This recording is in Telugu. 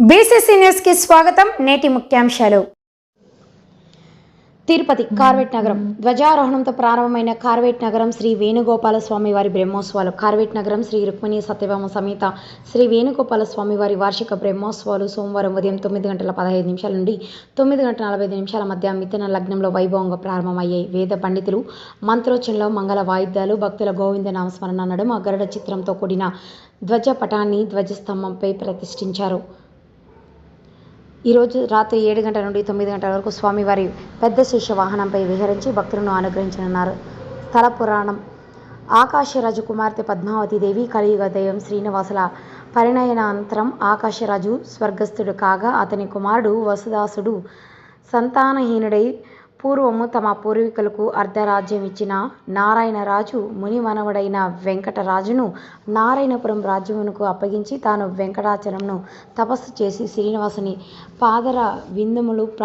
బీసీసీ న్యూస్కి స్వాగతం నేటి ముఖ్యాంశాలు. తిరుపతి కార్వేట్ నగరం. ధ్వజారోహణంతో ప్రారంభమైన కార్వేట్ నగరం శ్రీ వేణుగోపాల స్వామి వారి బ్రహ్మోత్సవాలు. కార్వేట్ నగరం శ్రీ రుక్మిణి సత్యభామ సమేత శ్రీ వేణుగోపాల స్వామి వారి వార్షిక బ్రహ్మోత్సవాలు సోమవారం ఉదయం తొమ్మిది గంటల పదహైదు నిమిషాల నుండి తొమ్మిది గంటల నలభై నిమిషాల మధ్య మిథున లగ్నంలో వైభవంగా ప్రారంభమయ్యాయి. వేద పండితులు మంత్రోచనలో మంగళ వాయిద్యాలు భక్తుల గోవింద నామస్మరణ నడుమ గరుడ చిత్రంతో కూడిన ధ్వజ పటాన్ని ధ్వజస్తంభంపై ప్రతిష్ఠించారు. ఈరోజు రాత్రి ఏడు గంటల నుండి తొమ్మిది గంటల వరకు స్వామివారి పెద్ద శిష్య వాహనంపై విహరించి భక్తులను అనుగ్రహించనున్నారు. స్థల పురాణం. ఆకాశరాజు కుమార్తె పద్మావతి దేవి కలియుగ దైవం శ్రీనివాసుల పరిణయనానంతరం ఆకాశరాజు స్వర్గస్థుడు కాగా అతని కుమారుడు వసుదాసుడు సంతానహీనుడై పూర్వము తమ పూర్వీకులకు అర్ధరాజ్యం ఇచ్చిన నారాయణరాజు ముని మనవడైన వెంకటరాజును నారాయణపురం రాజ్యమునకు అప్పగించి తాను వెంకటాచలంను తపస్సు చేసి శ్రీనివాసుని పాదర విందములు ప్రా